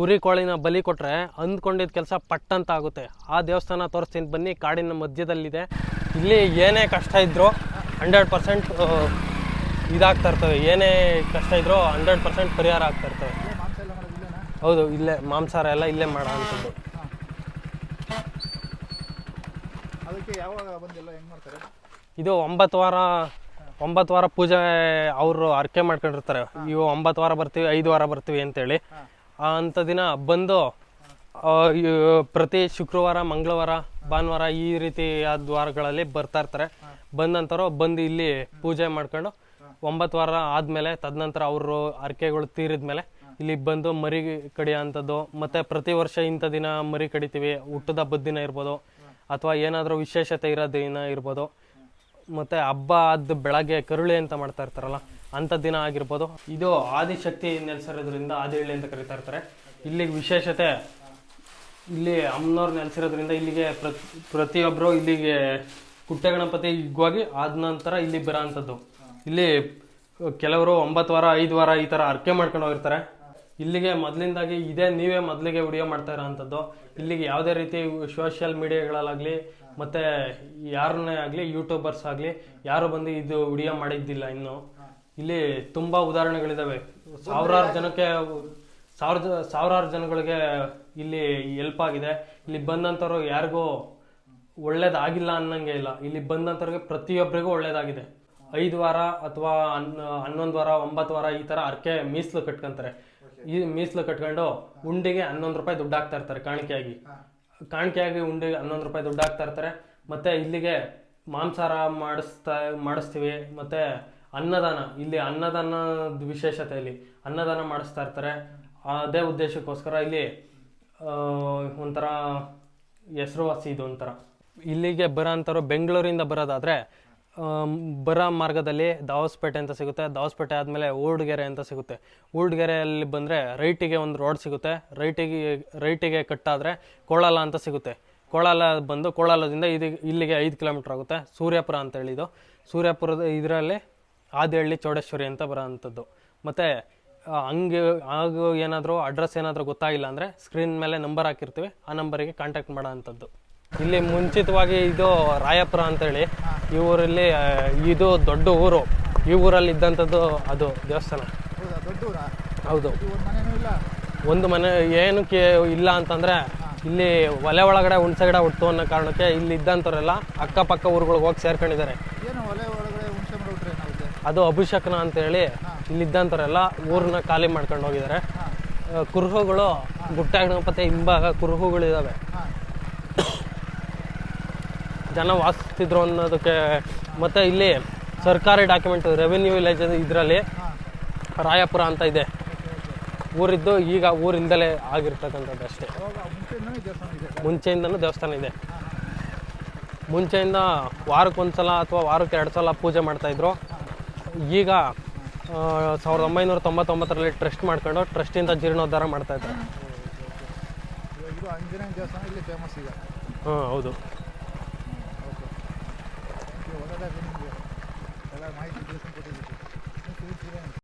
ಕುರಿ ಕೋಳಿನ ಬಲಿ ಕೊಟ್ಟರೆ ಅಂದ್ಕೊಂಡಿದ್ದ ಕೆಲಸ ಪಟ್ಟಂತ ಆಗುತ್ತೆ ಆ ದೇವಸ್ಥಾನ ತೋರಿಸ್ತೀನಿ. ಬನ್ನಿ ಕಾಡಿನ ಮಧ್ಯದಲ್ಲಿದೆ. ಇಲ್ಲಿ ಏನೇ ಕಷ್ಟ ಇದ್ದರೂ ಹಂಡ್ರೆಡ್ ಪರ್ಸೆಂಟ್ ಇದಾಗ್ತಾ ಇರ್ತವೆ. ಏನೇ ಕಷ್ಟ ಇದ್ದರೂ ಹಂಡ್ರೆಡ್ ಪರ್ಸೆಂಟ್ ಪರಿಹಾರ ಆಗ್ತಾ ಇರ್ತವೆ. ಹೌದು ಇಲ್ಲೇ ಮಾಂಸಾಹಾರ ಎಲ್ಲ ಇಲ್ಲೇ ಮಾಡೋ ಅಂತದ್ದು. ಅದಕ್ಕೆ ಯಾವಾಗ ಬಂದೆಲ್ಲ ಹೆಂಗ್ ಮಾಡ್ತಾರೆ? ಇದು ಒಂಬತ್ತು ವಾರ ಒಂಬತ್ತು ವಾರ ಪೂಜೆ ಅವರು ಅರ್ಕೆ ಮಾಡ್ಕೊಂಡಿರ್ತಾರೆ. ಇವು ಒಂಬತ್ತು ವಾರ ಬರ್ತೀವಿ ಐದು ವಾರ ಬರ್ತೀವಿ ಅಂತೇಳಿ. ಅಂಥ ದಿನ ಬಂದು ಪ್ರತಿ ಶುಕ್ರವಾರ, ಮಂಗಳವಾರ, ಭಾನುವಾರ ಈ ರೀತಿ ಆದ ವಾರಗಳಲ್ಲಿ ಬರ್ತಾ ಇರ್ತಾರೆ. ಬಂದಂಥವ್ರು ಬಂದು ಇಲ್ಲಿ ಪೂಜೆ ಮಾಡ್ಕೊಂಡು ಒಂಬತ್ತು ವಾರ ಆದಮೇಲೆ ತದನಂತರ ಅವರು ಹರಕೆಗಳು ತೀರಿದ ಮೇಲೆ ಇಲ್ಲಿ ಬಂದು ಮರಿ ಕಡಿಯೋಂಥದ್ದು ಮತ್ತು ಪ್ರತಿ ವರ್ಷ ಇಂಥ ದಿನ ಮರಿ ಕಡಿತೀವಿ, ಹುಟ್ಟದ ಹಬ್ಬದ ದಿನ ಇರ್ಬೋದು, ಅಥವಾ ಏನಾದರೂ ವಿಶೇಷತೆ ಇರೋ ದಿನ ಇರ್ಬೋದು ಮತ್ತೆ ಹಬ್ಬ ಆದ ಬೆಳಗ್ಗೆ ಕರುಳೆ ಅಂತ ಮಾಡ್ತಾ ಇರ್ತಾರಲ್ಲ, ಅಂಥ ದಿನ ಆಗಿರ್ಬೋದು. ಇದು ಆದಿಶಕ್ತಿ ನೆಲೆಸಿರೋದ್ರಿಂದ, ಆದಿಹಳ್ಳಿ ಅಂತ ಕರೀತಾ ಇರ್ತಾರೆ. ಇಲ್ಲಿಗೆ ವಿಶೇಷತೆ, ಇಲ್ಲಿ ಅಮ್ಮನವ್ರು ನೆಲೆಸಿರೋದ್ರಿಂದ ಇಲ್ಲಿಗೆ ಪ್ರತಿ ಪ್ರತಿಯೊಬ್ಬರು ಇಲ್ಲಿಗೆ ಕುಟ್ಟೆ ಗಣಪತಿ ಹೋಗಿ ಆದ ನಂತರ ಇಲ್ಲಿ ಬರೋ ಅಂಥದ್ದು. ಇಲ್ಲಿ ಕೆಲವರು ಒಂಬತ್ತು ವಾರ, ಐದು ವಾರ ಈ ಥರ ಅರ್ಕೆ ಮಾಡ್ಕೊಂಡು ಹೋಗಿರ್ತಾರೆ. ಇಲ್ಲಿಗೆ ಮೊದಲಿಂದಾಗಿ ಇದೇ ನೀವೇ ಮೊದಲಿಗೆ ವಿಡಿಯೋ ಮಾಡ್ತಾ ಇರೋವಂಥದ್ದು ಇಲ್ಲಿಗೆ ಯಾವುದೇ ರೀತಿ ಸೋಷಿಯಲ್ ಮೀಡಿಯಾಗಳಲ್ಲಾಗಲಿ ಮತ್ತು ಯಾರನ್ನೇ ಆಗಲಿ ಯೂಟ್ಯೂಬರ್ಸ್ ಆಗಲಿ, ಯಾರು ಬಂದು ಇದು ವಿಡಿಯೋ ಮಾಡಿದ್ದಿಲ್ಲ ಇನ್ನು. ಇಲ್ಲಿ ತುಂಬ ಉದಾಹರಣೆಗಳಿದ್ದಾವೆ ಸಾವಿರಾರು ಜನಕ್ಕೆ ಸಾವಿರ ಸಾವಿರಾರು ಜನಗಳಿಗೆ ಇಲ್ಲಿ ಹೆಲ್ಪ್ ಆಗಿದೆ. ಇಲ್ಲಿ ಬಂದಂಥವ್ರು ಯಾರಿಗೂ ಒಳ್ಳೇದಾಗಿಲ್ಲ ಅನ್ನಂಗೆ ಇಲ್ಲ. ಇಲ್ಲಿ ಬಂದಂಥವ್ರಿಗೆ ಪ್ರತಿಯೊಬ್ಬರಿಗೂ ಒಳ್ಳೇದಾಗಿದೆ. ಐದು ವಾರ ಅಥವಾ ಹನ್, ಹನ್ನೊಂದು ವಾರ, ಒಂಬತ್ತು ವಾರ ಈ ಥರ ಅರ್ಕೆ ಮೀಸಲು ಕಟ್ಕೊಂತಾರೆ. ಈ ಮೀಸಲು ಕಟ್ಕೊಂಡು ಉಂಡಿಗೆ ಹನ್ನೊಂದು ರೂಪಾಯಿ ದುಡ್ಡು ಹಾಕ್ತಾ ಇರ್ತಾರೆ ಕಾಣಿಕೆಯಾಗಿ. ಕಾಣಿಕೆಯಾಗಿ ಉಂಡಿಗೆ ಹನ್ನೊಂದು ರೂಪಾಯಿ ದುಡ್ಡು ಹಾಕ್ತಾ ಇರ್ತಾರೆ. ಮತ್ತೆ ಇಲ್ಲಿಗೆ ಮಾಂಸಾಹಾರ ಮಾಡಿಸ್ತಾ ಮಾಡಿಸ್ತೀವಿ. ಮತ್ತೆ ಅನ್ನದಾನ ಇಲ್ಲಿ ಅನ್ನದಾನದ ವಿಶೇಷತೆ ಇಲ್ಲಿ ಅನ್ನದಾನ ಮಾಡಿಸ್ತಾ ಇರ್ತಾರೆ. ಅದೇ ಉದ್ದೇಶಕ್ಕೋಸ್ಕರ ಇಲ್ಲಿ ಒಂಥರ ಹೆಸರುವಾಸಿ ಇದು ಒಂಥರ ಇಲ್ಲಿಗೆ ಬರೋ ಅಂಥವ್ರು ಬೆಂಗಳೂರಿಂದ ಬರೋದಾದರೆ ಬರೋ ಮಾರ್ಗದಲ್ಲಿ ದಾವಸ್ಪೇಟೆ ಅಂತ ಸಿಗುತ್ತೆ. ದಾವಸ್ಪೇಟೆ ಆದಮೇಲೆ ಊರ್ಡ್ಗೆರೆ ಅಂತ ಸಿಗುತ್ತೆ. ಊರ್ಡ್ಗೆರೆಯಲ್ಲಿ ಬಂದರೆ ರೈಟಿಗೆ ಒಂದು ರೋಡ್ ಸಿಗುತ್ತೆ. ರೈಟಿಗೆ ರೈಟಿಗೆ ಕಟ್ಟಾದರೆ ಕೋಳಾಲ ಅಂತ ಸಿಗುತ್ತೆ. ಕೋಳಾಲ ಬಂದು ಕೋಳಾಲದಿಂದ ಇದು, ಇಲ್ಲಿಗೆ ಐದು ಕಿಲೋಮೀಟ್ರ್ ಆಗುತ್ತೆ. ಸೂರ್ಯಾಪುರ ಅಂತ ಹೇಳಿದ್ದು. ಸೂರ್ಯಾಪುರದ ಇದರಲ್ಲಿ ಆದಿಹಳ್ಳಿ ಚೌಡೇಶ್ವರಿ ಅಂತ ಬರೋವಂಥದ್ದು. ಮತ್ತು ಹಂಗೆ, ಆಗ ಏನಾದರೂ ಅಡ್ರೆಸ್ ಏನಾದರೂ ಗೊತ್ತಾಗಿಲ್ಲ ಅಂದರೆ ಸ್ಕ್ರೀನ್ ಮೇಲೆ ನಂಬರ್ ಹಾಕಿರ್ತೀವಿ. ಆ ನಂಬರಿಗೆ ಕಾಂಟ್ಯಾಕ್ಟ್ ಮಾಡೋ ಅಂಥದ್ದು ಇಲ್ಲಿ ಮುಂಚಿತವಾಗಿ ಇದು ರಾಯಪುರ ಅಂತೇಳಿ ಈ ಊರಲ್ಲಿ ಇದು ದೊಡ್ಡ ಊರು. ಈ ಊರಲ್ಲಿ ಇದ್ದಂಥದ್ದು ಅದು ದೇವಸ್ಥಾನ. ಹೌದಾ? ಒಂದು ಮನೆ ಏನಕ್ಕೆ ಇಲ್ಲ ಅಂತಂದರೆ ಇಲ್ಲಿ ಒಲೆ ಒಳಗಡೆ ಹುಣ್ಸೆ ಗಿಡ ಹುಟ್ಟು ಅನ್ನೋ ಕಾರಣಕ್ಕೆ ಇಲ್ಲಿ ಇದ್ದಂಥವ್ರೆಲ್ಲ ಅಕ್ಕಪಕ್ಕ ಊರುಗಳಿಗೆ ಹೋಗಿ ಸೇರ್ಕೊಂಡಿದ್ದಾರೆ. ಅದು ಅಭಿಷೇಕನ ಅಂತೇಳಿ ಇಲ್ಲಿದ್ದಂಥವರೆಲ್ಲ ಊರನ್ನ ಖಾಲಿ ಮಾಡ್ಕೊಂಡು ಹೋಗಿದ್ದಾರೆ. ಕುರುಹುಗಳು ಗುಟ್ಟ ಗಣಪತಿ ಹಿಂಭಾಗ ಕುರುಹುಗಳಿದಾವೆ. ಹಾಂ. ಜನ ವಾಸಿಸ್ತಿದ್ರು ಅನ್ನೋದಕ್ಕೆ ಮತ್ತೆ ಇಲ್ಲಿ ಸರ್ಕಾರಿ ಡಾಕ್ಯುಮೆಂಟ್ ರೆವೆನ್ಯೂ ವಿಲೇಜ್ ಇದರಲ್ಲಿ ರಾಯಪುರ ಅಂತ ಇದೆ. ಊರಿದ್ದು ಈಗ ಊರಿಂದಲೇ ಆಗಿರ್ತಕ್ಕಂಥದ್ದು ಅಷ್ಟೇ. ಮುಂಚೆಯಿಂದನೂ ದೇವಸ್ಥಾನ ಇದೆ. ಮುಂಚೆಯಿಂದ ವಾರಕ್ಕೊಂದ್ಸಲ ಅಥವಾ ವಾರಕ್ಕೆ ಎರಡು ಸಲ ಪೂಜೆ ಮಾಡ್ತಾಯಿದ್ರು ಈಗ ಸಾವಿರದ ಒಂಬೈನೂರ ತೊಂಬತ್ತೊಂಬತ್ತರಲ್ಲಿ ಟ್ರಸ್ಟ್ ಮಾಡ್ಕೊಂಡು ಟ್ರಸ್ಟಿಂದ ಜೀರ್ಣೋದ್ಧಾರ ಈಗ. ಹಾಂ ಹೌದು. ela da Avenida Ela é mais de Deus com poder de Deus.